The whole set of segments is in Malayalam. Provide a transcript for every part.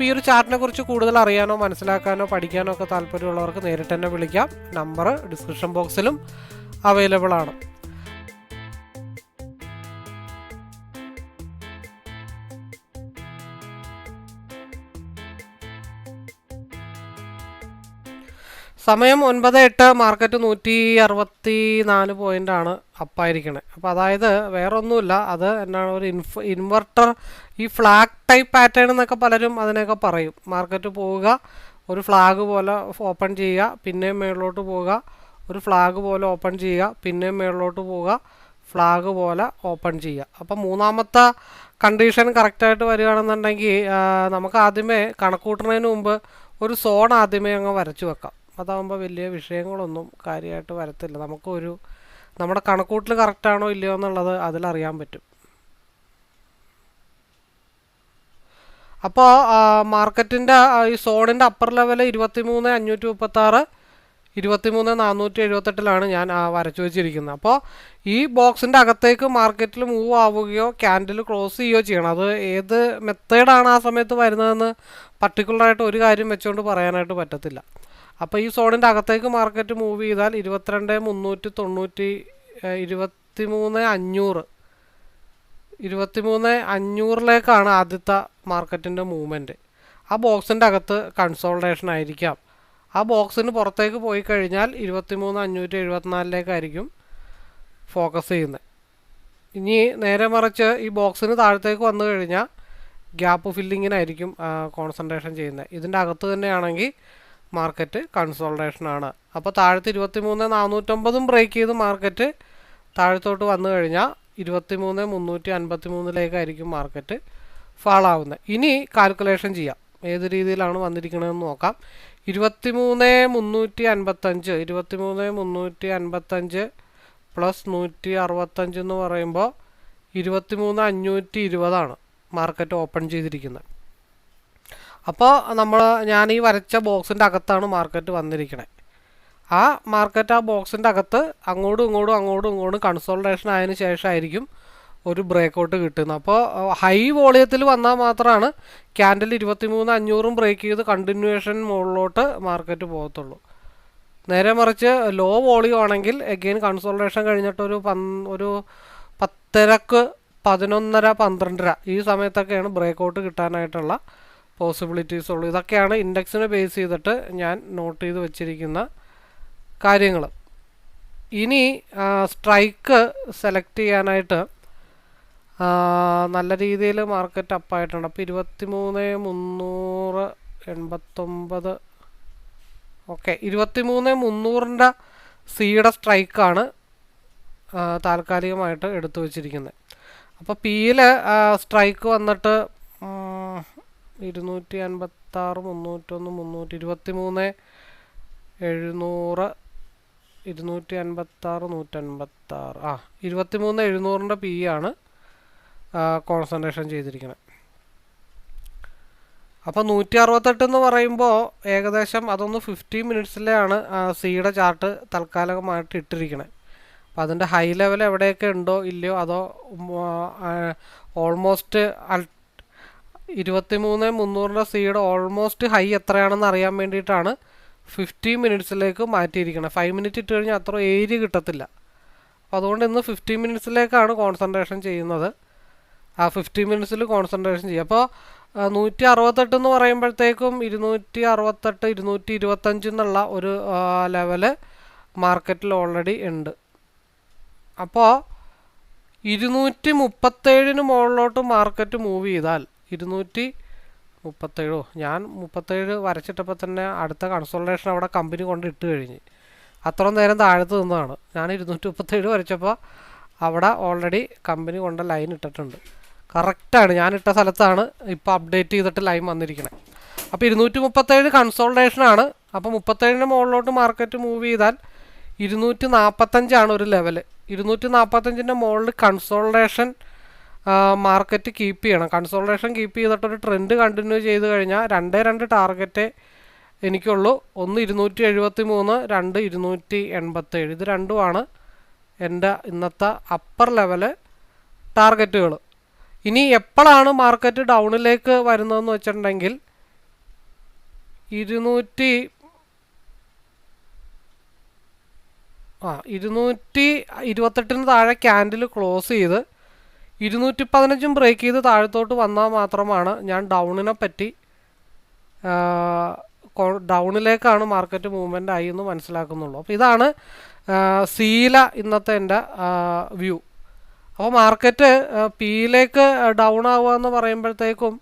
അപ്പോൾ ഈ ഒരു ചാർട്ടിനെ കുറിച്ച് കൂടുതൽ അറിയാനോ മനസ്സിലാക്കാനോ പഠിക്കാനോ ഒക്കെ താല്പര്യമുള്ളവർക്ക് നേരിട്ട് തന്നെ വിളിക്കാം. നമ്പർ ഡിസ്ക്രിപ്ഷൻ ബോക്സിലും അവൈലബിൾ ആണ്. സമയം ഒൻപത് എട്ട് മാർക്കറ്റ് നൂറ്റി അറുപത്തി നാല് പോയിന്റാണ് അപ്പായിരിക്കണേ. അപ്പോൾ അതായത് വേറെ ഒന്നുമില്ല അത് എന്നാണ് ഒരു ഇൻഫ് ഇൻവെർട്ടർ ഈ ഫ്ലാഗ് ടൈപ്പ് പാറ്റേൺ എന്നൊക്കെ പലരും അതിനൊക്കെ പറയും. മാർക്കറ്റ് പോവുക ഒരു ഫ്ലാഗ് പോലെ ഓപ്പൺ ചെയ്യുക പിന്നെയും മേളിലോട്ട് പോവുക ഒരു ഫ്ലാഗ് പോലെ ഓപ്പൺ ചെയ്യുക പിന്നെയും മേളിലോട്ട് പോവുക ഫ്ലാഗ് പോലെ ഓപ്പൺ ചെയ്യുക. അപ്പം മൂന്നാമത്തെ കണ്ടീഷൻ കറക്റ്റായിട്ട് വരികയാണെന്നുണ്ടെങ്കിൽ നമുക്ക് ആദ്യമേ കണക്കൂട്ടുന്നതിന് മുമ്പ് ഒരു സോൺ ആദ്യമേ അങ്ങ് വരച്ചു വെക്കാം. അതാകുമ്പോൾ വലിയ വിഷയങ്ങളൊന്നും കാര്യമായിട്ട് വരത്തില്ല. നമുക്കൊരു നമ്മുടെ കണക്കൂട്ടിൽ കറക്റ്റാണോ ഇല്ലയോ എന്നുള്ളത് അതിലറിയാൻ പറ്റും. അപ്പോൾ മാർക്കറ്റിന്റെ ഈ സോണിന്റെ അപ്പർ ലെവൽ ഇരുപത്തി മൂന്ന് അഞ്ഞൂറ്റി മുപ്പത്താറ് ഇരുപത്തി മൂന്ന് നാനൂറ്റി എഴുപത്തെട്ടിലാണ് ഞാൻ വരച്ചു വെച്ചിരിക്കുന്നത്. അപ്പോൾ ഈ ബോക്സിന്റെ അകത്തേക്ക് മാർക്കറ്റിൽ മൂവ് ആവുകയോ ക്യാൻഡിൽ ക്ലോസ് ചെയ്യുകയോ ചെയ്യണം. അത് ഏത് മെത്തേഡാണ് ആ സമയത്ത് വരുന്നതെന്ന് പർട്ടിക്കുലറായിട്ട് ഒരു കാര്യം വെച്ചുകൊണ്ട് പറയാനായിട്ട് പറ്റത്തില്ല. അപ്പോൾ ഈ സോണിന്റെ അകത്തേക്ക് മാർക്കറ്റ് മൂവ് ചെയ്താൽ ഇരുപത്തിരണ്ട് മുന്നൂറ്റി തൊണ്ണൂറ്റി ഇരുപത്തി മൂന്ന് അഞ്ഞൂറ്. ഇരുപത്തിമൂന്ന് അഞ്ഞൂറിലേക്കാണ് ആദ്യത്തെ മാർക്കറ്റിന്റെ മൂവ്മെന്റ് ആ ബോക്സിന്റെ അകത്ത് കൺസോൾട്ടേഷൻ ആയിരിക്കാം. ആ ബോക്സിന് പുറത്തേക്ക് പോയി കഴിഞ്ഞാൽ ഇരുപത്തിമൂന്ന് അഞ്ഞൂറ്റി എഴുപത്തിനാലിലേക്കായിരിക്കും ഫോക്കസ് ചെയ്യുന്നത്. ഇനി നേരെ മറിച്ച് ഈ ബോക്സിന് താഴത്തേക്ക് വന്നു കഴിഞ്ഞാൽ ഗ്യാപ്പ് ഫില്ലിങ്ങിനായിരിക്കും കോൺസെൻട്രേഷൻ ചെയ്യുന്നത്. ഇതിന്റെ അകത്ത് തന്നെയാണെങ്കിൽ മാർക്കറ്റ് കൺസോൾട്ടേഷനാണ്. അപ്പോൾ താഴത്തെ ഇരുപത്തി മൂന്ന് നാനൂറ്റമ്പതും ബ്രേക്ക് ചെയ്ത് മാർക്കറ്റ് താഴത്തോട്ട് വന്നു കഴിഞ്ഞാൽ ഇരുപത്തി മൂന്ന് മുന്നൂറ്റി അൻപത്തി മൂന്നിലേക്കായിരിക്കും മാർക്കറ്റ് ഫാളാവുന്നത് ഇനി കാൽക്കുലേഷൻ ചെയ്യാം. ഏത് രീതിയിലാണ് വന്നിരിക്കണതെന്ന് നോക്കാം. ഇരുപത്തി മൂന്ന് മുന്നൂറ്റി അൻപത്തഞ്ച് ഇരുപത്തി മൂന്ന് മുന്നൂറ്റി അൻപത്തഞ്ച് പ്ലസ് നൂറ്റി അറുപത്തഞ്ച് എന്ന് പറയുമ്പോൾ ഇരുപത്തി മൂന്ന് അഞ്ഞൂറ്റി ഇരുപതാണ് മാർക്കറ്റ് ഓപ്പൺ ചെയ്തിരിക്കുന്നത് അപ്പോൾ നമ്മൾ ഞാൻ ഈ വരച്ച ബോക്സിന്റെ അകത്താണ് മാർക്കറ്റ് വന്നിരിക്കണേ. ആ മാർക്കറ്റ് ആ ബോക്സിന്റെ അകത്ത് അങ്ങോട്ടും ഇങ്ങോട്ടും അങ്ങോട്ടും ഇങ്ങോട്ടും കൺസോൾട്ടേഷൻ ആയതിനു ശേഷമായിരിക്കും ഒരു ബ്രേക്ക് ഔട്ട് കിട്ടുന്നത്. അപ്പോൾ ഹൈ വോളിയത്തിൽ വന്നാൽ മാത്രമാണ് ക്യാൻഡിൽ ഇരുപത്തി മൂന്ന് അഞ്ഞൂറും ബ്രേക്ക് ചെയ്ത് കണ്ടിന്യൂവേഷൻ മുകളിലോട്ട് മാർക്കറ്റ് പോകത്തുള്ളൂ. നേരെ മറിച്ച് ലോ വോളിയം ആണെങ്കിൽ എഗെയിൻ കൺസോൾട്ടേഷൻ കഴിഞ്ഞിട്ടൊരു പൻ ഒരു പത്തരക്ക് പതിനൊന്നര പന്ത്രണ്ടര ഈ സമയത്തൊക്കെയാണ് ബ്രേക്ക് ഔട്ട് കിട്ടാനായിട്ടുള്ള പോസിബിലിറ്റീസ് ഉള്ളൂ. ഇതൊക്കെയാണ് ഇൻഡെക്സിനെ ബേസ് ചെയ്തിട്ട് ഞാൻ നോട്ട് ചെയ്ത് വെച്ചിരിക്കുന്ന കാര്യങ്ങൾ ഇനി സ്ട്രൈക്ക് സെലക്ട് ചെയ്യാനായിട്ട് നല്ല രീതിയിൽ മാർക്കറ്റ് അപ്പായിട്ടുണ്ട് അപ്പോൾ ഇരുപത്തി മൂന്ന് മുന്നൂറ് എൺപത്തൊമ്പത് ഓക്കെ ഇരുപത്തി മൂന്ന് മുന്നൂറിന്റെ സിയുടെ സ്ട്രൈക്കാണ് താൽക്കാലികമായിട്ട് എടുത്തു വച്ചിരിക്കുന്നത്. അപ്പോൾ പിയിൽ സ്ട്രൈക്ക് വന്നിട്ട് ഇരുന്നൂറ്റി അൻപത്താറ് മുന്നൂറ്റൊന്ന് മുന്നൂറ്റി ഇരുപത്തി മൂന്ന് എഴുന്നൂറ് ഇരുന്നൂറ്റി അൻപത്താറ് നൂറ്റൻപത്താറ്. ആ ഇരുപത്തി മൂന്ന് എഴുന്നൂറിന്റെ പി ആണ് കോൺസെൻട്രേഷൻ ചെയ്തിരിക്കുന്നത് അപ്പോൾ നൂറ്റി അറുപത്തെട്ട് എന്ന് പറയുമ്പോൾ ഏകദേശം അതൊന്ന് ഫിഫ്റ്റീൻ മിനിറ്റ്സിലെയാണ് സിയുടെ ചാർട്ട് തൽക്കാലികമായിട്ട് ഇട്ടിരിക്കുന്നത് അപ്പോൾ അതിന്റെ ഹൈ ലെവൽ എവിടെയൊക്കെ ഉണ്ടോ ഇല്ലയോ അതോ ഓൾമോസ്റ്റ് ഇരുപത്തി മൂന്ന് മുന്നൂറിന്റെ സിയുടെ ഓൾമോസ്റ്റ് ഹൈ എത്രയാണെന്ന് അറിയാൻ വേണ്ടിയിട്ടാണ് ഫിഫ്റ്റീൻ മിനിറ്റ്സിലേക്ക് മാറ്റിയിരിക്കണം ഫൈവ് മിനിറ്റ് ഇട്ട് കഴിഞ്ഞാൽ അത്ര ഏരിയ കിട്ടത്തില്ല. അപ്പോൾ അതുകൊണ്ട് ഇന്ന് ഫിഫ്റ്റീൻ മിനിറ്റ്സിലേക്കാണ് കോൺസെൻട്രേഷൻ ചെയ്യുന്നത്. ആ ഫിഫ്റ്റീൻ മിനിറ്റ്സിൽ കോൺസെൻട്രേഷൻ ചെയ്യുക. അപ്പോൾ നൂറ്റി അറുപത്തെട്ട് എന്ന് പറയുമ്പോഴത്തേക്കും ഇരുന്നൂറ്റി അറുപത്തെട്ട് ഇരുന്നൂറ്റി ഇരുപത്തഞ്ച് എന്നുള്ള ഒരു ലെവൽ മാർക്കറ്റിൽ ഓൾറെഡി ഉണ്ട്. അപ്പോൾ ഇരുന്നൂറ്റി മുപ്പത്തേഴിന് മുകളിലോട്ട് മാർക്കറ്റ് മൂവ് ചെയ്താൽ ഇരുന്നൂറ്റി മുപ്പത്തേഴോ. ഞാൻ മുപ്പത്തേഴ് വരച്ചിട്ടപ്പോൾ തന്നെ അടുത്ത കൺസോൾട്ടേഷൻ അവിടെ കമ്പനി കൊണ്ട് ഇട്ട് കഴിഞ്ഞ്. അത്രയും നേരം താഴത്ത് നിന്നതാണ്. ഞാൻ ഇരുന്നൂറ്റി മുപ്പത്തേഴ് വരച്ചപ്പോൾ അവിടെ ഓൾറെഡി കമ്പനി കൊണ്ട് ലൈൻ ഇട്ടിട്ടുണ്ട്. കറക്റ്റാണ് ഞാൻ ഇട്ട സ്ഥലത്താണ് ഇപ്പോൾ അപ്ഡേറ്റ് ചെയ്തിട്ട് ലൈൻ വന്നിരിക്കുന്നത് അപ്പോൾ ഇരുന്നൂറ്റി മുപ്പത്തേഴ് കൺസോൾട്ടേഷനാണ് അപ്പോൾ മുപ്പത്തേഴിന് മുകളിലോട്ട് മാർക്കറ്റ് മൂവ് ചെയ്താൽ ഇരുന്നൂറ്റി നാൽപ്പത്തഞ്ചാണ് ഒരു ലെവൽ ഇരുന്നൂറ്റി നാൽപ്പത്തഞ്ചിന്റെ മുകളിൽ കൺസോൾട്ടേഷൻ മാർക്കറ്റ് കീപ്പ് ചെയ്യണം. കൺസോൾട്ടേഷൻ കീപ്പ് ചെയ്തിട്ടൊരു ട്രെൻഡ് കണ്ടിന്യൂ ചെയ്ത് കഴിഞ്ഞാൽ രണ്ട് രണ്ട് ടാർഗറ്റ് എനിക്കുള്ളൂ. ഒന്ന് ഇരുന്നൂറ്റി എഴുപത്തി മൂന്ന് രണ്ട് ഇരുന്നൂറ്റി എൺപത്തേഴ്. ഇത് രണ്ടുമാണ് എന്റെ ഇന്നത്തെ അപ്പർ ലെവൽ ടാർഗറ്റുകൾ ഇനി എപ്പോഴാണ് മാർക്കറ്റ് ഡൗണിലേക്ക് വരുന്നതെന്ന് വെച്ചിട്ടുണ്ടെങ്കിൽ ഇരുന്നൂറ്റി ആ ഇരുന്നൂറ്റി ഇരുപത്തെട്ടിന് താഴെ ക്യാൻഡിൽ ക്ലോസ് ചെയ്ത് ഇരുന്നൂറ്റി പതിനഞ്ചും ബ്രേക്ക് ചെയ്ത് താഴത്തോട്ട് വന്നാൽ മാത്രമാണ് ഞാൻ ഡൗണിനെ പറ്റി ഡൗണിലേക്കാണ് മാർക്കറ്റ് മൂവ്മെന്റ് ആയി എന്ന് മനസ്സിലാക്കുന്നുള്ളൂ. അപ്പോൾ ഇതാണ് സീല ഇന്നത്തെ എന്റെ വ്യൂ അപ്പോൾ മാർക്കറ്റ് പിയിലേക്ക് ഡൗൺ ആവുക എന്ന് പറയുമ്പോഴത്തേക്കും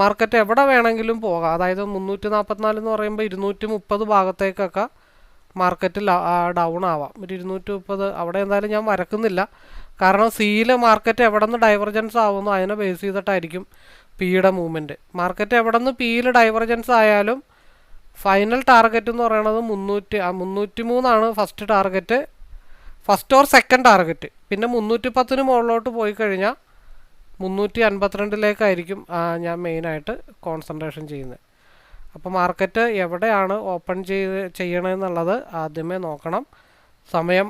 മാർക്കറ്റ് എവിടെ വേണമെങ്കിലും പോകാം. അതായത് മുന്നൂറ്റി നാൽപ്പത്തിനാല് എന്ന് പറയുമ്പോൾ ഇരുന്നൂറ്റി മുപ്പത് ഭാഗത്തേക്കൊക്കെ മാർക്കറ്റിൽ ഡൗൺ ആവാം. ഒരു ഇരുന്നൂറ്റി മുപ്പത് അവിടെ എന്തായാലും ഞാൻ വരക്കുന്നില്ല. കാരണം സിയിലെ മാർക്കറ്റ് എവിടെ നിന്ന് ഡൈവർജൻസ് ആവുന്നു അതിനെ ബേസ് ചെയ്തിട്ടായിരിക്കും പിയുടെ മൂവ്മെന്റ് മാർക്കറ്റ് എവിടെ നിന്ന് പിയിൽ ഡൈവർജൻസ് ആയാലും ഫൈനൽ ടാർഗറ്റ് എന്ന് പറയുന്നത് മുന്നൂറ്റി മുന്നൂറ്റി മൂന്നാണ് first target first or second target പിന്നെ മുന്നൂറ്റി പത്തിന് മുകളിലോട്ട് പോയി കഴിഞ്ഞാൽ മുന്നൂറ്റി അൻപത്തിരണ്ടിലേക്കായിരിക്കും ഞാൻ മെയിനായിട്ട് കോൺസെൻട്രേഷൻ ചെയ്യുന്നത്. അപ്പോൾ മാർക്കറ്റ് എവിടെയാണ് ഓപ്പൺ ചെയ്ത് ചെയ്യണമെന്നുള്ളത് ആദ്യമേ നോക്കണം. സമയം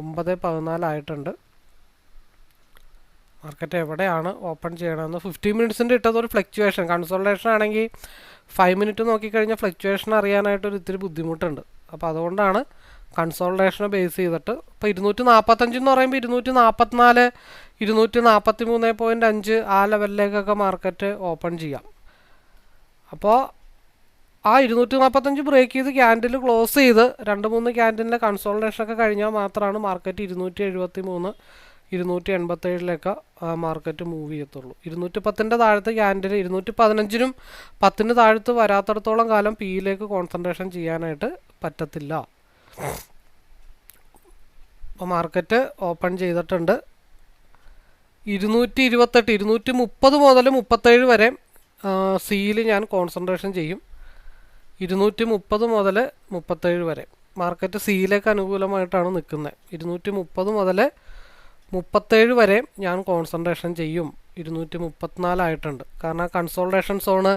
ഒമ്പത് പതിനാലായിട്ടുണ്ട് മാർക്കറ്റ് എവിടെയാണ് ഓപ്പൺ ചെയ്യണമെന്ന് ഫിഫ്റ്റീൻ മിനിറ്റ്സിന്റെ ഇട്ടത് ഒരു ഫ്ലക്ച്വേഷൻ കൺസോൾട്ടേഷൻ ആണെങ്കിൽ ഫൈവ് മിനിറ്റ് നോക്കിക്കഴിഞ്ഞാൽ ഫ്ലക്ച്വേഷൻ അറിയാനായിട്ടൊരു ഇത്തിരി ബുദ്ധിമുട്ടുണ്ട്. അപ്പോൾ അതുകൊണ്ടാണ് കൺസോൾട്ടേഷനെ ബേസ് ചെയ്തിട്ട് ഇപ്പോൾ ഇരുന്നൂറ്റി നാൽപ്പത്തഞ്ച് എന്ന് പറയുമ്പോൾ ഇരുന്നൂറ്റി നാൽപ്പത്തിനാല് ഇരുന്നൂറ്റി നാൽപ്പത്തി മൂന്ന് പോയിന്റ് അഞ്ച് ആ ലെവലിലേക്കൊക്കെ മാർക്കറ്റ് ഓപ്പൺ ചെയ്യാം. അപ്പോൾ ആ ഇരുന്നൂറ്റി നാൽപ്പത്തഞ്ച് ബ്രേക്ക് ചെയ്ത് ക്യാൻഡിൽ ക്ലോസ് ചെയ്ത് രണ്ട് മൂന്ന് ക്യാൻഡിലിന്റെ കൺസോൾട്ടേഷനൊക്കെ കഴിഞ്ഞാൽ മാത്രമാണ് മാർക്കറ്റ് ഇരുന്നൂറ്റി എഴുപത്തി മൂന്ന് ഇരുന്നൂറ്റി എൺപത്തേഴിലേക്ക് മാർക്കറ്റ് മൂവ് ചെയ്യത്തുള്ളൂ. ഇരുന്നൂറ്റി പത്തിന്റെ താഴത്ത് ക്യാൻഡിൽ ഇരുന്നൂറ്റി പതിനഞ്ചിനും പത്തിന് താഴത്ത് വരാത്തടത്തോളം കാലം പിയിലേക്ക് കോൺസെൻട്രേഷൻ ചെയ്യാനായിട്ട് പറ്റത്തില്ല. അപ്പോൾ മാർക്കറ്റ് ഓപ്പൺ ചെയ്തിട്ടുണ്ട്. ഇരുന്നൂറ്റി ഇരുപത്തെട്ട് ഇരുന്നൂറ്റി മുപ്പത് മുതൽ മുപ്പത്തേഴ് വരെ സിയിൽ ഞാൻ കോൺസെൻട്രേഷൻ ചെയ്യും. ഇരുന്നൂറ്റി മുപ്പത് മുതൽ മുപ്പത്തേഴ് വരെ. മാർക്കറ്റ് സിയിലേക്ക് അനുകൂലമായിട്ടാണ് നിൽക്കുന്നത്. ഇരുന്നൂറ്റി മുപ്പത് മുതൽ മുപ്പത്തേഴ് വരെ ഞാൻ കോൺസെൻട്രേഷൻ ചെയ്യും. ഇരുന്നൂറ്റി മുപ്പത്തിനാലായിട്ടുണ്ട് കാരണം കൺസോൾട്ടേഷൻ സോണ്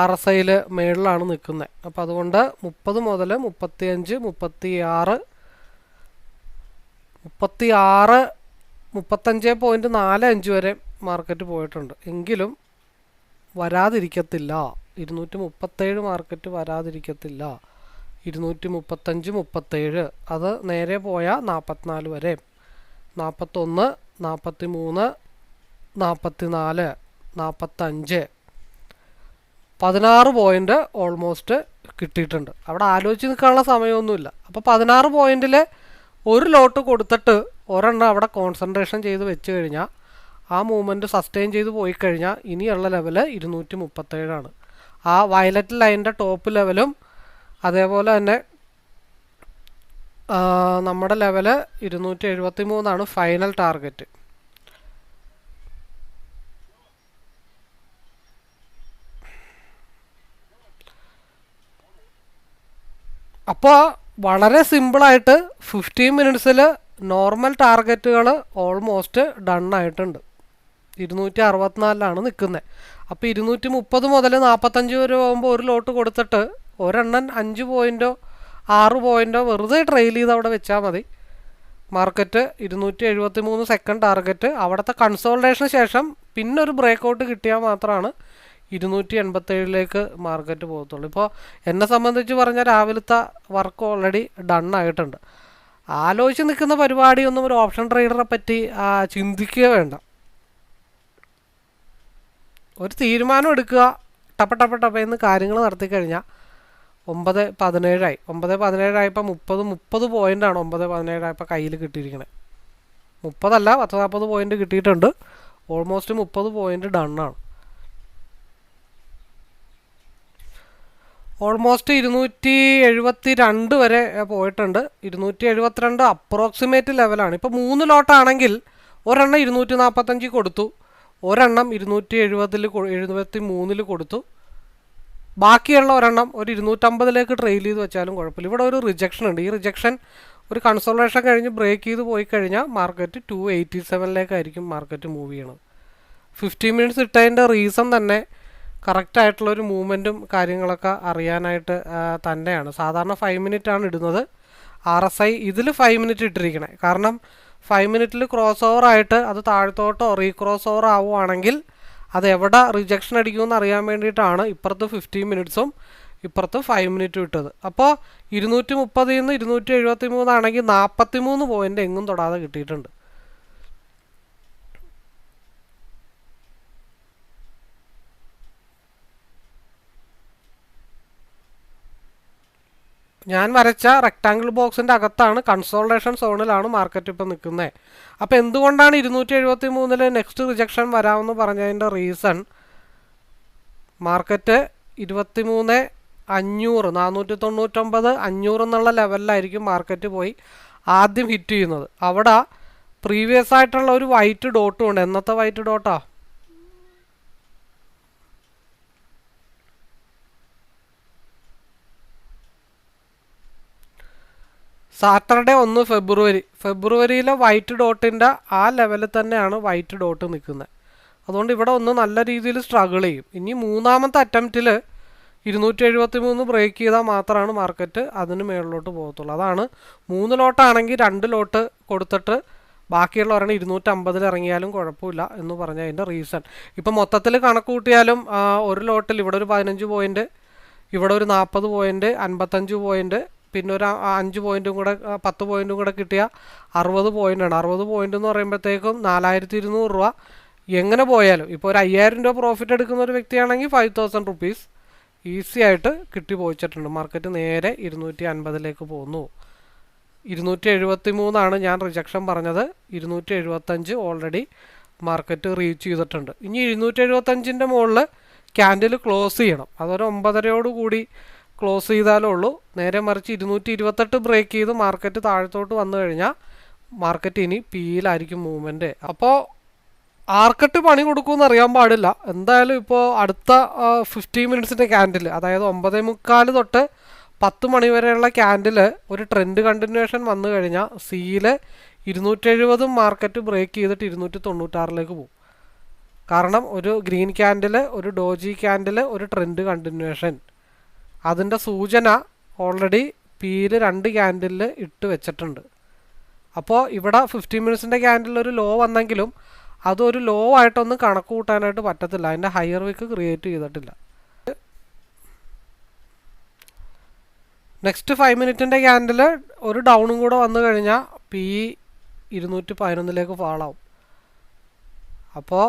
ആർ എസ് ഐയിൽ മേളിലാണ് നിൽക്കുന്നത്. അപ്പോൾ അതുകൊണ്ട് മുപ്പത് മുതൽ മുപ്പത്തിയഞ്ച് മുപ്പത്തി ആറ് മുപ്പത്തി ആറ് മുപ്പത്തഞ്ച് പോയിന്റ് നാല് അഞ്ച് വരെ മാർക്കറ്റ് പോയിട്ടുണ്ട്. എങ്കിലും വരാതിരിക്കത്തില്ല. ഇരുന്നൂറ്റി മുപ്പത്തേഴ് മാർക്കറ്റ് വരാതിരിക്കത്തില്ല. ഇരുന്നൂറ്റി മുപ്പത്തഞ്ച് മുപ്പത്തേഴ്. അത് നേരെ പോയാൽ നാൽപ്പത്തിനാല് വരെ. നാൽപ്പത്തൊന്ന് നാൽപ്പത്തി മൂന്ന് നാൽപ്പത്തി നാല് നാൽപ്പത്തഞ്ച് പതിനാറ് പോയിന്റ് ഓൾമോസ്റ്റ് കിട്ടിയിട്ടുണ്ട്. അവിടെ ആലോചിച്ച് നിൽക്കാനുള്ള സമയമൊന്നുമില്ല. അപ്പോൾ പതിനാറ് പോയിന്റിൽ ഒരു ലോട്ട് കൊടുത്തിട്ട് ഒരെണ്ണം അവിടെ കോൺസെൻട്രേഷൻ ചെയ്ത് വെച്ച് കഴിഞ്ഞാൽ ആ മൂവ്മെന്റ് സസ്റ്റെയിൻ ചെയ്ത് പോയി കഴിഞ്ഞാൽ ഇനിയുള്ള ലെവൽ ഇരുന്നൂറ്റി മുപ്പത്തേഴാണ് ആ വയലറ്റ് ലൈനിന്റെ ടോപ്പ് ലെവലും അതേപോലെ തന്നെ നമ്മുടെ ലെവൽ ഇരുന്നൂറ്റി എഴുപത്തി മൂന്നാണ് ഫൈനൽ ടാർഗറ്റ് അപ്പോൾ വളരെ സിമ്പിളായിട്ട് ഫിഫ്റ്റീൻ മിനിറ്റ്സിൽ നോർമൽ ടാർഗറ്റുകൾ ഓൾമോസ്റ്റ് ഡൺ ആയിട്ടുണ്ട്. ഇരുന്നൂറ്റി അറുപത്തിനാലിലാണ് നിൽക്കുന്നത്. അപ്പോൾ ഇരുന്നൂറ്റി മുപ്പത് മുതൽ നാൽപ്പത്തഞ്ച് വരെ പോകുമ്പോൾ ഒരു ലോട്ട് കൊടുത്തിട്ട് ഒരെണ്ണം അഞ്ച് പോയിന്റോ ആറ് പോയിന്റോ വെറുതെ ട്രെയിൽ ചെയ്ത് അവിടെ വെച്ചാൽ മതി. മാർക്കറ്റ് ഇരുന്നൂറ്റി എഴുപത്തി മൂന്ന് സെക്കൻഡ് ടാർഗറ്റ്. അവിടുത്തെ കൺസോൾട്ടേഷന് ശേഷം പിന്നെ ഒരു ബ്രേക്ക് ഔട്ട് കിട്ടിയാൽ മാത്രമാണ് ഇരുന്നൂറ്റി എൺപത്തേഴിലേക്ക് മാർക്കറ്റ് പോകത്തുള്ളൂ. ഇപ്പോൾ എന്നെ സംബന്ധിച്ച് പറഞ്ഞാൽ രാവിലത്തെ വർക്ക് ഓൾറെഡി ഡൺ ആയിട്ടുണ്ട്. ആലോചിച്ച് നിൽക്കുന്ന പരിപാടിയൊന്നും ഒരു ഓപ്ഷൻ ട്രേഡറെ പറ്റി ചിന്തിക്കുക വേണ്ട. ഒരു തീരുമാനം എടുക്കുക. ടപ്പ ടപ്പ ടപ്പ എന്ന് കാര്യങ്ങൾ നടത്തി കഴിഞ്ഞാൽ ഒമ്പത് പതിനേഴായി. ഒമ്പത് പതിനേഴായപ്പോൾ മുപ്പത് മുപ്പത് പോയിന്റാണ് ഒമ്പത് പതിനേഴായപ്പോൾ കയ്യിൽ കിട്ടിയിരിക്കുന്നത് മുപ്പതല്ല പത്ത് നാൽപ്പത് പോയിന്റ് കിട്ടിയിട്ടുണ്ട്. ഓൾമോസ്റ്റ് മുപ്പത് പോയിന്റ് ഡണ്ണാണ് ഓൾമോസ്റ്റ് ഇരുന്നൂറ്റി എഴുപത്തി രണ്ട് വരെ പോയിട്ടുണ്ട്. ഇരുന്നൂറ്റി എഴുപത്തിരണ്ട് അപ്രോക്സിമേറ്റ് ലെവലാണ് ഇപ്പോൾ മൂന്ന് ലോട്ടാണെങ്കിൽ ഒരെണ്ണം ഇരുന്നൂറ്റി നാൽപ്പത്തഞ്ച് കൊടുത്തു. ഒരെണ്ണം ഇരുന്നൂറ്റി എഴുപതിൽ എഴുപത്തി മൂന്നിൽ കൊടുത്തു. ബാക്കിയുള്ള ഒരെണ്ണം ഒരു ഇരുന്നൂറ്റമ്പതിലേക്ക് ട്രെയിൽ ചെയ്ത് വെച്ചാലും കുഴപ്പമില്ല. ഇവിടെ ഒരു റിജക്ഷൻ ഉണ്ട്. ഈ റിജക്ഷൻ ഒരു കൺസോൾട്ടേഷൻ കഴിഞ്ഞ് ബ്രേക്ക് ചെയ്ത് പോയി കഴിഞ്ഞാൽ മാർക്കറ്റ് ടു എയ്റ്റി സെവനിലേക്കായിരിക്കും മാർക്കറ്റ് മൂവ് ചെയ്യണത്. ഫിഫ്റ്റി മിനിറ്റ്സ് ഇട്ടതിന്റെ റീസൺ തന്നെ കറക്റ്റ് ആയിട്ടുള്ള ഒരു മൂവ്മെന്റും കാര്യങ്ങളൊക്കെ അറിയാനായിട്ട് തന്നെയാണ്. സാധാരണ ഫൈവ് മിനിറ്റ് ആണ് ഇടുന്നത്. ആർ എസ് ഐ ഇതിൽ ഫൈവ് മിനിറ്റ് ഇട്ടിരിക്കണേ. കാരണം ഫൈവ് മിനിറ്റിൽ ക്രോസ് ഓവർ ആയിട്ട് അത് താഴത്തോട്ടോ റീക്രോസ് ഓവർ ആവുകയാണെങ്കിൽ അത് എവിടെ റിജക്ഷൻ അടിക്കുമെന്ന് അറിയാൻ വേണ്ടിയിട്ടാണ് ഇപ്പുറത്ത് ഫിഫ്റ്റീൻ മിനിറ്റ്സും ഇപ്പുറത്ത് ഫൈവ് മിനിറ്റ് വിട്ടത് അപ്പോൾ ഇരുന്നൂറ്റി മുപ്പതിൽ നിന്ന് ഇരുന്നൂറ്റി എഴുപത്തി മൂന്നാണെങ്കിൽ നാൽപ്പത്തി മൂന്ന് പോയിന്റ് എങ്ങും തൊടാതെ കിട്ടിയിട്ടുണ്ട്. ഞാൻ വരച്ച റെക്ടാങ്കിൾ ബോക്സിന്റെ അകത്താണ് കൺസോൾട്ടേഷൻ സോണിലാണ് മാർക്കറ്റ് ഇപ്പോൾ നിൽക്കുന്നത് അപ്പോൾ എന്തുകൊണ്ടാണ് ഇരുന്നൂറ്റി എഴുപത്തി മൂന്നിൽ നെക്സ്റ്റ് റിജക്ഷൻ വരാമെന്ന് പറഞ്ഞതിന്റെ റീസൺ മാർക്കറ്റ് ഇരുപത്തി മൂന്ന് അഞ്ഞൂറ് നാനൂറ്റി തൊണ്ണൂറ്റൊമ്പത് അഞ്ഞൂറ് എന്നുള്ള ലെവലിലായിരിക്കും മാർക്കറ്റ് പോയി ആദ്യം ഹിറ്റ് ചെയ്യുന്നത്. അവിടെ പ്രീവിയസ് ആയിട്ടുള്ള ഒരു വൈറ്റ് ഡോട്ടും ഉണ്ട്. എന്നത്തെ വൈറ്റ് ഡോട്ടാ സാറ്റർഡേ ഒന്ന് ഫെബ്രുവരി ഫെബ്രുവരിയിലെ വൈറ്റ് ഡോട്ടിന്റെ ആ ലെവലിൽ തന്നെയാണ് വൈറ്റ് ഡോട്ട് നിൽക്കുന്നത്. അതുകൊണ്ട് ഇവിടെ ഒന്ന് നല്ല രീതിയിൽ സ്ട്രഗിൾ ചെയ്യും. ഇനി മൂന്നാമത്തെ അറ്റംപ്റ്റിൽ ഇരുന്നൂറ്റി എഴുപത്തി മൂന്ന് ബ്രേക്ക് ചെയ്താൽ മാത്രമാണ് മാർക്കറ്റ് അതിന് മേളിലോട്ട് പോകത്തുള്ളൂ. അതാണ് മൂന്ന് ലോട്ടാണെങ്കിൽ രണ്ട് ലോട്ട് കൊടുത്തിട്ട് ബാക്കിയുള്ള ഒരെണ്ണം ഇരുന്നൂറ്റമ്പതിൽ ഇറങ്ങിയാലും കുഴപ്പമില്ല എന്ന് പറഞ്ഞ അതിന്റെ റീസൺ ഇപ്പം മൊത്തത്തിൽ കണക്ക് കൂട്ടിയാലും ഒരു ലോട്ടിൽ ഇവിടെ ഒരു പതിനഞ്ച് പോയിന്റ് ഇവിടെ ഒരു നാൽപ്പത് പോയിന്റ് അൻപത്തഞ്ച് പോയിന്റ് പിന്നെ ഒരു അഞ്ച് പോയിന്റും കൂടെ പത്ത് പോയിന്റും കൂടെ കിട്ടിയ അറുപത് പോയിന്റാണ് അറുപത് പോയിന്റ് എന്ന് പറയുമ്പോഴത്തേക്കും നാലായിരത്തി ഇരുന്നൂറ് രൂപ. എങ്ങനെ പോയാലും ഇപ്പോൾ ഒരു അയ്യായിരം രൂപ പ്രോഫിറ്റ് എടുക്കുന്ന ഒരു വ്യക്തിയാണെങ്കിൽ ഫൈവ് തൗസൻഡ് റുപ്പീസ് ഈസി ആയിട്ട് കിട്ടി പോയിച്ചിട്ടുണ്ട്. മാർക്കറ്റ് നേരെ ഇരുന്നൂറ്റി അൻപതിലേക്ക് പോകുന്നു ഇരുന്നൂറ്റി എഴുപത്തി മൂന്നാണ് ഞാൻ റിജക്ഷൻ പറഞ്ഞത്. ഇരുന്നൂറ്റി എഴുപത്തഞ്ച് ഓൾറെഡി മാർക്കറ്റ് റീച്ച് ചെയ്തിട്ടുണ്ട്. ഇനി ഇരുന്നൂറ്റി എഴുപത്തഞ്ചിന്റെ മുകളിൽ ക്യാൻഡിൽ ക്ലോസ് ചെയ്യണം. അതൊരു ഒമ്പതരയോട് കൂടി ക്ലോസ് ചെയ്താലേ ഉള്ളൂ. നേരെ മറിച്ച് ഇരുന്നൂറ്റി ഇരുപത്തെട്ട് ബ്രേക്ക് ചെയ്ത് മാർക്കറ്റ് താഴത്തോട്ട് വന്നു കഴിഞ്ഞാൽ മാർക്കറ്റ് ഇനി പിയിലായിരിക്കും മൂവ്മെന്റ് അപ്പോൾ ആർക്കട്ട് പണി കൊടുക്കുമെന്ന് അറിയാൻ പാടില്ല. എന്തായാലും ഇപ്പോൾ അടുത്ത ഫിഫ്റ്റി മിനിറ്റ്സിന്റെ ക്യാൻഡിൽ അതായത് ഒമ്പതേ മുക്കാൽ തൊട്ട് പത്ത് മണി വരെയുള്ള ക്യാൻഡിൽ ഒരു ട്രെൻഡ് കണ്ടിന്യൂഷൻ വന്നു കഴിഞ്ഞാൽ സിയിൽ ഇരുന്നൂറ്റി എഴുപതും മാർക്കറ്റ് ബ്രേക്ക് ചെയ്തിട്ട് ഇരുന്നൂറ്റി തൊണ്ണൂറ്റാറിലേക്ക് പോകും. കാരണം ഒരു ഗ്രീൻ ക്യാൻഡിൽ ഒരു ഡോജി ക്യാൻഡിൽ ഒരു ട്രെൻഡ് കണ്ടിന്യൂഷൻ അതിന്റെ സൂചന ഓൾറെഡി പിയിൽ രണ്ട് ക്യാൻഡിലിൽ ഇട്ട് വെച്ചിട്ടുണ്ട്. അപ്പോൾ ഇവിടെ ഫിഫ്റ്റി മിനിറ്റ്സിന്റെ ക്യാൻഡിൽ ഒരു ലോ വന്നെങ്കിലും അതൊരു ലോ ആയിട്ടൊന്നും കണക്ക് കൂട്ടാനായിട്ട് പറ്റത്തില്ല. അതിന്റെ ഹയർ വിക്ക് ക്രിയേറ്റ് ചെയ്തിട്ടില്ല. നെക്സ്റ്റ് ഫൈവ് മിനിറ്റിന്റെ ക്യാൻഡിൽ ഒരു ഡൗണും കൂടെ വന്നു കഴിഞ്ഞാൽ പി ഇരുന്നൂറ്റി പതിനൊന്നിലേക്ക് ഫാളാവും അപ്പോൾ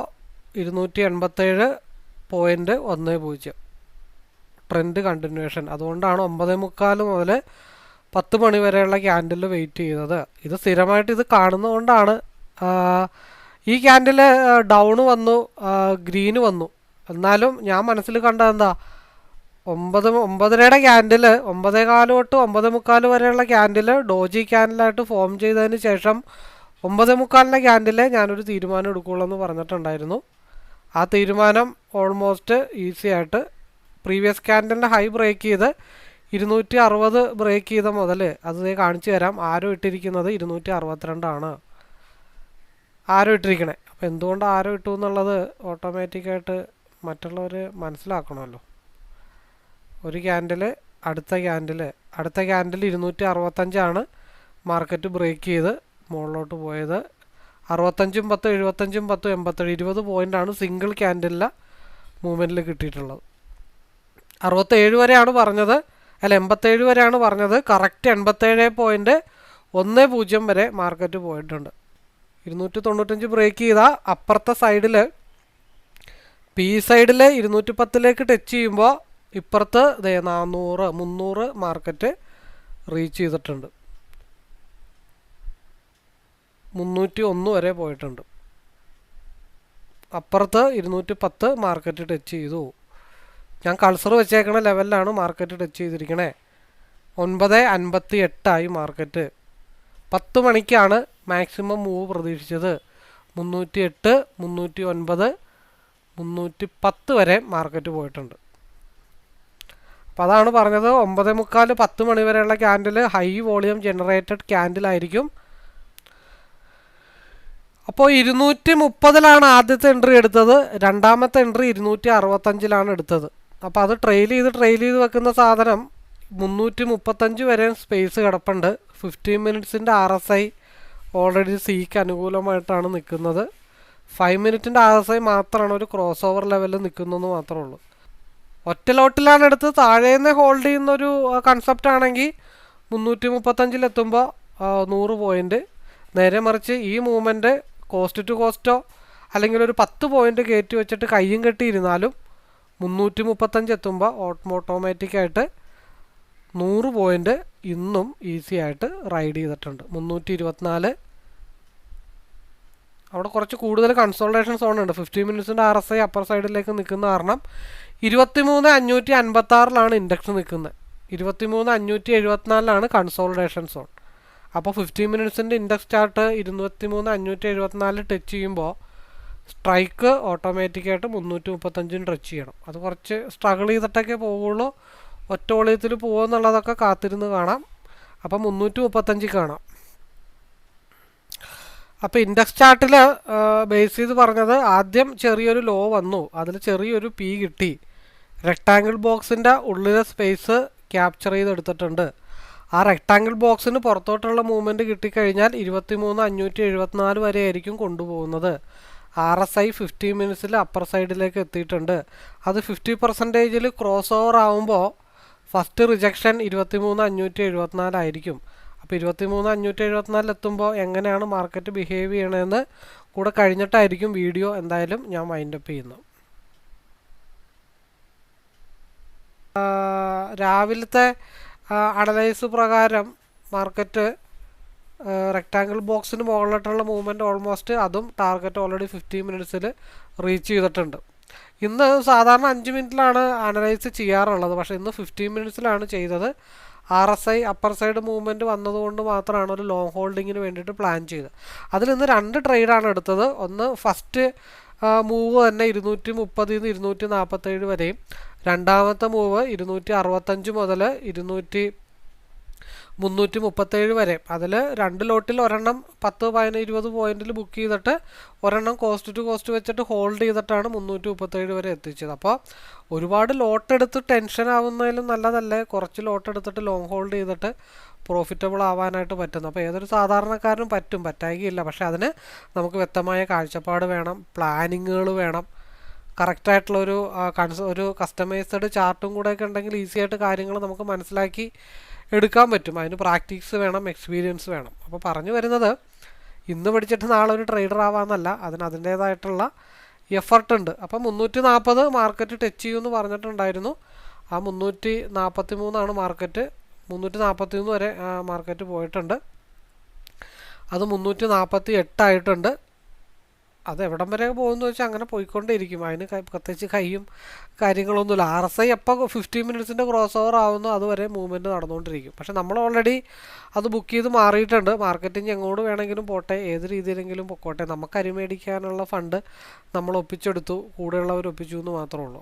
ഇരുന്നൂറ്റി എൺപത്തേഴ് പോയിന്റ് ഒന്ന് പൂജ്യം. ട്രെൻഡ് കണ്ടിന്യൂഷൻ അതുകൊണ്ടാണ് ഒമ്പതേ മുക്കാൽ മുതൽ പത്ത് മണി വരെയുള്ള ക്യാൻഡിൽ വെയിറ്റ് ചെയ്തത്. ഇത് സ്ഥിരമായിട്ട് ഇത് കാണുന്നതുകൊണ്ടാണ് ഈ ക്യാൻഡിൽ ഡൗൺ വന്നു ഗ്രീന് വന്നു. എന്നാലും ഞാൻ മനസ്സിൽ കണ്ടത് എന്താ ഒമ്പത് ഒമ്പതരയുടെ ക്യാൻഡിൽ ഒമ്പതേ കാൽ തൊട്ട് ഒമ്പത് മുക്കാൽ വരെയുള്ള ക്യാൻഡിൽ ഡോജി ക്യാൻഡിലായിട്ട് ഫോം ചെയ്തതിന് ശേഷം ഒമ്പത് മുക്കാലിന്റെ ക്യാൻഡിൽ ഞാനൊരു തീരുമാനം എടുക്കുകയുള്ളൂ എന്ന് പറഞ്ഞിട്ടുണ്ടായിരുന്നു. ആ തീരുമാനം ഓൾമോസ്റ്റ് ഈസി ആയിട്ട് പ്രീവിയസ് ക്യാൻഡലിന്റെ ഹൈ ബ്രേക്ക് ചെയ്ത് ഇരുന്നൂറ്റി അറുപത് ബ്രേക്ക് ചെയ്ത മുതൽ അത് കാണിച്ചു തരാം. ആരോ ഇട്ടിരിക്കുന്നത് ഇരുന്നൂറ്റി അറുപത്തിരണ്ടാണ് ആരോ ഇട്ടിരിക്കണേ. അപ്പോൾ എന്തുകൊണ്ട് ആരോ ഇട്ടു എന്നുള്ളത് ഓട്ടോമാറ്റിക്കായിട്ട് മറ്റുള്ളവർ മനസ്സിലാക്കണമല്ലോ. ഒരു ക്യാൻഡിൽ അടുത്ത ക്യാൻഡിൽ അടുത്ത ക്യാൻഡിൽ ഇരുന്നൂറ്റി അറുപത്തഞ്ചാണ് മാർക്കറ്റ് ബ്രേക്ക് ചെയ്ത് മുകളിലോട്ട് പോയത്. അറുപത്തഞ്ചും പത്തും എഴുപത്തഞ്ചും പത്തും എൺപത്തേഴ് ഇരുപത് പോയിന്റാണ് സിംഗിൾ ക്യാൻഡലിലെ മൂവ്മെന്റിൽ കിട്ടിയിട്ടുള്ളത്. അറുപത്തേഴ് വരെയാണ് പറഞ്ഞത്. അല്ല എൺപത്തേഴ് വരെയാണ് പറഞ്ഞത്. കറക്റ്റ് എൺപത്തേഴ് പോയിന്റ് ഒന്ന് പൂജ്യം വരെ മാർക്കറ്റ് പോയിട്ടുണ്ട്. ഇരുന്നൂറ്റി തൊണ്ണൂറ്റഞ്ച് ബ്രേക്ക് ചെയ്ത അപ്പുറത്തെ സൈഡിൽ പി സൈഡിൽ ഇരുന്നൂറ്റി പത്തിലേക്ക് ടച്ച് ചെയ്യുമ്പോൾ ഇപ്പുറത്ത് ഇതേ നാനൂറ് മുന്നൂറ് മാർക്കറ്റ് റീച്ച് ചെയ്തിട്ടുണ്ട്. മുന്നൂറ്റി ഒന്ന് വരെ പോയിട്ടുണ്ട്. അപ്പുറത്ത് ഇരുന്നൂറ്റി പത്ത് മാർക്കറ്റ് ടച്ച് ചെയ്തു. ഞാൻ കൾസർ വെച്ചേക്കണ ലെവലിലാണ് മാർക്കറ്റ് ടച്ച് ചെയ്തിരിക്കണേ. ഒൻപത് അൻപത്തി എട്ടായി മാർക്കറ്റ് പത്ത് മണിക്കാണ് മാക്സിമം മൂവ് പ്രതീക്ഷിച്ചത്. മുന്നൂറ്റി എട്ട് മുന്നൂറ്റി ഒൻപത് മുന്നൂറ്റി പത്ത് വരെ മാർക്കറ്റ് പോയിട്ടുണ്ട്. അപ്പോൾ അതാണ് പറഞ്ഞത്. ഒമ്പത് മുക്കാൽ പത്ത് മണി വരെയുള്ള ക്യാൻഡിൽ ഹൈ വോളിയം ജനറേറ്റഡ് ക്യാൻഡിലായിരിക്കും അപ്പോൾ ഇരുന്നൂറ്റി മുപ്പതിലാണ് ആദ്യത്തെ എൻട്രി എടുത്തത്. രണ്ടാമത്തെ എൻട്രി ഇരുന്നൂറ്റി അറുപത്തഞ്ചിലാണ് എടുത്തത്. അപ്പോൾ അത് ട്രെയിൽ ചെയ്ത് ട്രെയിൽ ചെയ്ത് വെക്കുന്ന സാധനം മുന്നൂറ്റി മുപ്പത്തഞ്ച് വരെ സ്പേസ് കിടപ്പുണ്ട്. ഫിഫ്റ്റീൻ മിനിറ്റ്സിന്റെ ആർ എസ് ഐ ഓൾറെഡി സിക്ക് അനുകൂലമായിട്ടാണ് നിൽക്കുന്നത്. ഫൈവ് മിനിറ്റിന്റെ ആർ എസ് ഐ മാത്രമാണ് ഒരു ക്രോസ് ഓവർ ലെവലിൽ നിൽക്കുന്നതെന്ന് മാത്രമേ ഉള്ളൂ. ഒറ്റ ലോട്ടിലാണ് എടുത്ത് താഴേന്ന് ഹോൾഡ് ചെയ്യുന്ന ഒരു കൺസെപ്റ്റ് ആണെങ്കിൽ മുന്നൂറ്റി മുപ്പത്തഞ്ചിലെത്തുമ്പോൾ നൂറ് പോയിന്റ് നേരെ മറിച്ച് ഈ മൂവ്മെന്റ് കോസ്റ്റ് ടു കോസ്റ്റോ അല്ലെങ്കിൽ ഒരു പത്ത് പോയിന്റ് കയറ്റി വെച്ചിട്ട് കയ്യും കെട്ടിയിരുന്നാലും മുന്നൂറ്റി മുപ്പത്തഞ്ച് എത്തുമ്പോൾ ഓട്ടോമാറ്റിക്കായിട്ട് നൂറ് പോയിന്റ് ഇന്നും ഈസി ആയിട്ട് റൈഡ് ചെയ്തിട്ടുണ്ട്. മുന്നൂറ്റി ഇരുപത്തിനാല് അവിടെ കുറച്ച് കൂടുതൽ കൺസോൾട്ടേഷൻ സോൺ ഉണ്ട്. ഫിഫ്റ്റി മിനിറ്റ്സിന്റെ ആർ എസ് ഐ അപ്പർ സൈഡിലേക്ക് നിൽക്കുന്ന കാരണം ഇരുപത്തിമൂന്ന് അഞ്ഞൂറ്റി അൻപത്തി ആറിലാണ് ഇൻഡെക്സ് നിൽക്കുന്നത്. ഇരുപത്തിമൂന്ന് അഞ്ഞൂറ്റി എഴുപത്തിനാലിലാണ് കൺസോൾട്ടേഷൻ സോൺ അപ്പോൾ ഫിഫ്റ്റി മിനിറ്റ്സിന്റെ ഇൻഡക്സ് ചാർട്ട് ഇരുപത്തിമൂന്ന് അഞ്ഞൂറ്റി എഴുപത്തിനാല് ടച്ച് ചെയ്യുമ്പോൾ സ്ട്രൈക്ക് ഓട്ടോമാറ്റിക്കായിട്ട് മുന്നൂറ്റി മുപ്പത്തഞ്ചിന് ടച്ച് ചെയ്യണം. അത് കുറച്ച് സ്ട്രഗിൾ ചെയ്തിട്ടൊക്കെ പോവുള്ളൂ. ഒറ്റ ഒളിയത്തിൽ പോകുമെന്നുള്ളതൊക്കെ കാത്തിരുന്ന് കാണാം. അപ്പം മുന്നൂറ്റി മുപ്പത്തഞ്ച് കാണാം. അപ്പോൾ ഇൻഡെക്സ് ചാർട്ടിൽ ബേസ് ചെയ്ത് പറഞ്ഞത് ആദ്യം ചെറിയൊരു ലോ വന്നു. അതിൽ ചെറിയൊരു പി കിട്ടി. റെക്റ്റാങ്കിൾ ബോക്സിന്റെ ഉള്ളിലെ സ്പേസ് ക്യാപ്ചർ ചെയ്തെടുത്തിട്ടുണ്ട്. ആ റെക്റ്റാങ്കിൾ ബോക്സിന് പുറത്തോട്ടുള്ള മൂവ്മെന്റ് കിട്ടിക്കഴിഞ്ഞാൽ ഇരുപത്തി മൂന്ന് അഞ്ഞൂറ്റി എഴുപത്തിനാല് വരെ ആയിരിക്കും കൊണ്ടുപോകുന്നത്. ആർ എസ് ഐ ഫിഫ്റ്റി മിനിറ്റ്സിൽ അപ്പർ സൈഡിലേക്ക് എത്തിയിട്ടുണ്ട്. അത് ഫിഫ്റ്റി പെർസെന്റേജിൽ ക്രോസ് ഓവർ ആകുമ്പോൾ ഫസ്റ്റ് റിജക്ഷൻ ഇരുപത്തി മൂന്ന് അഞ്ഞൂറ്റി എഴുപത്തിനാലായിരിക്കും അപ്പോൾ ഇരുപത്തി മൂന്ന് അഞ്ഞൂറ്റി എഴുപത്തിനാലിൽ എത്തുമ്പോൾ എങ്ങനെയാണ് മാർക്കറ്റ് ബിഹേവ് ചെയ്യണതെന്ന് കൂടെ കഴിഞ്ഞിട്ടായിരിക്കും വീഡിയോ എന്തായാലും ഞാൻ മൈൻഡ് അപ്പ് ചെയ്യുന്നത്. രാവിലത്തെ അനലൈസ് പ്രകാരം മാർക്കറ്റ് റെക്റ്റാങ്കിൾ ബോക്സിന് മുകളിലോട്ടുള്ള മൂവ്മെന്റ് ഓൾമോസ്റ്റ് അതും ടാർഗറ്റ് ഓൾറെഡി ഫിഫ്റ്റീൻ മിനിറ്റ്സിൽ റീച്ച് ചെയ്തിട്ടുണ്ട്. ഇന്ന് സാധാരണ അഞ്ച് മിനിറ്റിലാണ് അനലൈസ് ചെയ്യാറുള്ളത്. പക്ഷേ ഇന്ന് ഫിഫ്റ്റീൻ മിനിറ്റ്സിലാണ് ചെയ്തത്. R S I upper side movement വന്നതുകൊണ്ട് മാത്രമാണ് ഒരു ലോങ് ഹോൾഡിങ്ങിന് വേണ്ടിയിട്ട് പ്ലാൻ ചെയ്തത്. അതിൽ ഇന്ന് രണ്ട് ട്രേഡാണ് എടുത്തത്. ഒന്ന് ഫസ്റ്റ് മൂവ് തന്നെ ഇരുന്നൂറ്റി മുപ്പതിൽ നിന്ന് ഇരുന്നൂറ്റി നാൽപ്പത്തേഴ് വരെയും. രണ്ടാമത്തെ മൂവ് ഇരുന്നൂറ്റി അറുപത്തഞ്ച് മുതൽ ഇരുന്നൂറ്റി മുന്നൂറ്റി മുപ്പത്തേഴ് വരെ. അതിൽ രണ്ട് ലോട്ടിൽ ഒരെണ്ണം പത്ത് പതിന ഇരുപത് പോയിന്റിൽ ബുക്ക് ചെയ്തിട്ട് ഒരെണ്ണം കോസ്റ്റ് ടു കോസ്റ്റ് വെച്ചിട്ട് ഹോൾഡ് ചെയ്തിട്ടാണ് മുന്നൂറ്റി മുപ്പത്തേഴ് വരെ എത്തിച്ചത്. അപ്പോൾ ഒരുപാട് ലോട്ട് എടുത്ത് ടെൻഷൻ ആവുന്നതിലും നല്ലതല്ലേ? കുറച്ച് ലോട്ട് എടുത്തിട്ട് ലോങ് ഹോൾഡ് ചെയ്തിട്ട് പ്രോഫിറ്റബിൾ ആവാനായിട്ട് പറ്റുന്നു. അപ്പോൾ ഏതൊരു സാധാരണക്കാരനും പറ്റും. പറ്റായികയില്ല. പക്ഷേ അതിന് നമുക്ക് വ്യക്തമായ കാഴ്ചപ്പാട് വേണം. പ്ലാനിങ്ങുകൾ വേണം. കറക്റ്റായിട്ടുള്ളൊരു കൺസ് ഒരു കസ്റ്റമൈസ്ഡ് ചാർട്ടും കൂടെയൊക്കെ ഉണ്ടെങ്കിൽ ഈസിയായിട്ട് കാര്യങ്ങൾ നമുക്ക് മനസ്സിലാക്കി എടുക്കാൻ പറ്റും. അതിന് പ്രാക്ടീസ് വേണം എക്സ്പീരിയൻസ് വേണം. അപ്പോൾ പറഞ്ഞു വരുന്നത് ഇന്ന് പഠിച്ചിട്ട് നാളെ ഒരു ട്രേഡർ ആവാമെന്നല്ല അതിന് അതിന്റേതായിട്ടുള്ള എഫർട്ട് ഉണ്ട്. അപ്പോൾ മുന്നൂറ്റി നാൽപ്പത് മാർക്കറ്റ് ടച്ച് ചെയ്യുമെന്ന് പറഞ്ഞിട്ടുണ്ടായിരുന്നു. ആ മുന്നൂറ്റി നാൽപ്പത്തി മൂന്നാണ് മാർക്കറ്റ് മുന്നൂറ്റി നാൽപ്പത്തി മൂന്ന് വരെ മാർക്കറ്റ് പോയിട്ടുണ്ട്. അത് മുന്നൂറ്റി നാൽപ്പത്തി എട്ടായിട്ടുണ്ട് അത് എവിടം വരെ പോകുമെന്ന് വെച്ചാൽ അങ്ങനെ പോയിക്കൊണ്ടേയിരിക്കും. അതിന് പ്രത്യേകിച്ച് കൈയും കാര്യങ്ങളൊന്നുമില്ല. ആർ എസ് ഐ എപ്പോൾ ഫിഫ്റ്റി മിനിറ്റ്സിന്റെ ക്രോസ് ഓവർ ആവുന്നു അതുവരെ മൂവ്മെന്റ് നടന്നുകൊണ്ടിരിക്കും പക്ഷെ നമ്മൾ ഓൾറെഡി അത് ബുക്ക് ചെയ്ത് മാറിയിട്ടുണ്ട്. മാർക്കറ്റിങ് എങ്ങോട്ട് വേണമെങ്കിലും പോട്ടെ ഏത് രീതിയിലെങ്കിലും പൊക്കോട്ടെ. നമുക്ക് അരിമേടിക്കാനുള്ള ഫണ്ട് നമ്മൾ ഒപ്പിച്ചെടുത്തു. കൂടെയുള്ളവർ ഒപ്പിച്ചു എന്ന് മാത്രമേ ഉള്ളൂ.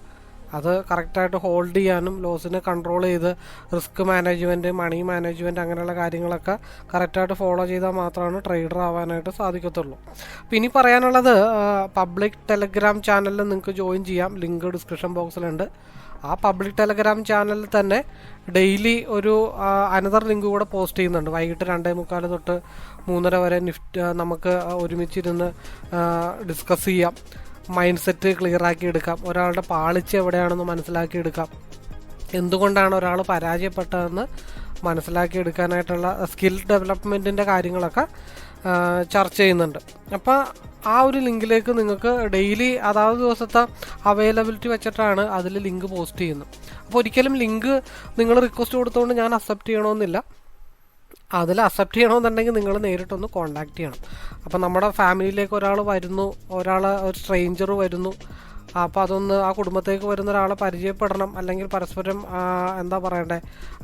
അത് കറക്റ്റായിട്ട് ഹോൾഡ് ചെയ്യാനും ലോസിനെ കൺട്രോൾ ചെയ്ത് റിസ്ക് മാനേജ്മെന്റ് മണി മാനേജ്മെന്റ് അങ്ങനെയുള്ള കാര്യങ്ങളൊക്കെ കറക്റ്റായിട്ട് ഫോളോ ചെയ്താൽ മാത്രമാണ് ട്രേഡർ ആവാനായിട്ട് സാധിക്കത്തുള്ളൂ. അപ്പോൾ ഇനി പറയാനുള്ളത് പബ്ലിക് ടെലഗ്രാം ചാനലിൽ നിങ്ങൾക്ക് ജോയിൻ ചെയ്യാം. ലിങ്ക് ഡിസ്ക്രിപ്ഷൻ ബോക്സിലുണ്ട്. ആ പബ്ലിക് ടെലഗ്രാം ചാനലിൽ തന്നെ ഡെയിലി ഒരു അനദർ ലിങ്ക് കൂടെ പോസ്റ്റ് ചെയ്യുന്നുണ്ട്. വൈകിട്ട് രണ്ടേ മുക്കാൽ തൊട്ട് മൂന്നര വരെ നിഫ്റ്റ് നമുക്ക് ഒരുമിച്ചിരുന്ന് ഡിസ്കസ് ചെയ്യാം. മൈൻഡ് സെറ്റ് ക്ലിയർ ആക്കി എടുക്കാം. ഒരാളുടെ പാളിച്ച എവിടെയാണെന്ന് മനസ്സിലാക്കി എടുക്കാം. എന്തുകൊണ്ടാണ് ഒരാൾ പരാജയപ്പെട്ടതെന്ന് മനസ്സിലാക്കി എടുക്കാനായിട്ടുള്ള സ്കിൽ ഡെവലപ്മെന്റിന്റെ കാര്യങ്ങളൊക്കെ ചർച്ച ചെയ്യുന്നുണ്ട്. അപ്പോൾ ആ ഒരു ലിങ്കിലേക്ക് നിങ്ങൾക്ക് ഡെയിലി അതാത് ദിവസത്തെ അവൈലബിലിറ്റി വെച്ചിട്ടാണ് അതിൽ ലിങ്ക് പോസ്റ്റ് ചെയ്യുന്നത്. അപ്പോൾ ഒരിക്കലും ലിങ്ക് നിങ്ങൾ റിക്വസ്റ്റ് കൊടുത്തുകൊണ്ട് ഞാൻ അക്സെപ്റ്റ് ചെയ്യണമെന്നില്ല അതിൽ അക്സെപ്റ്റ് ചെയ്യണമെന്നുണ്ടെങ്കിൽ നിങ്ങൾ നേരിട്ടൊന്ന് കോണ്ടാക്ട് ചെയ്യണം. അപ്പോൾ നമ്മുടെ ഫാമിലിയിലേക്ക് ഒരാൾ വരുന്നു ഒരാൾ ഒരു സ്ട്രെയിഞ്ചർ വരുന്നു. അപ്പോൾ അതൊന്ന് ആ കുടുംബത്തേക്ക് വരുന്ന ഒരാളെ പരിചയപ്പെടണം. അല്ലെങ്കിൽ പരസ്പരം എന്താ പറയണ്ടേ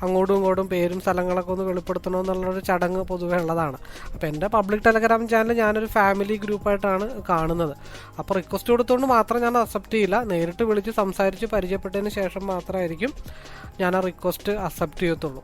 അങ്ങോട്ടും ഇങ്ങോട്ടും പേരും സ്ഥലങ്ങളൊക്കെ ഒന്ന് വെളിപ്പെടുത്തണം എന്നുള്ളൊരു ചടങ്ങ് പൊതുവെ ഉള്ളതാണ്. അപ്പോൾ എന്റെ പബ്ലിക് ടെലഗ്രാം ചാനൽ ഞാനൊരു ഫാമിലി ഗ്രൂപ്പായിട്ടാണ് കാണുന്നത്. അപ്പോൾ റിക്വസ്റ്റ് കൊടുത്തുകൊണ്ട് മാത്രം ഞാൻ അക്സെപ്റ്റ് ചെയ്യില്ല. നേരിട്ട് വിളിച്ച് സംസാരിച്ച് പരിചയപ്പെട്ടതിന് ശേഷം മാത്രമായിരിക്കും ഞാൻ ആ റിക്വസ്റ്റ് അക്സെപ്റ്റ് ചെയ്യത്തുള്ളൂ.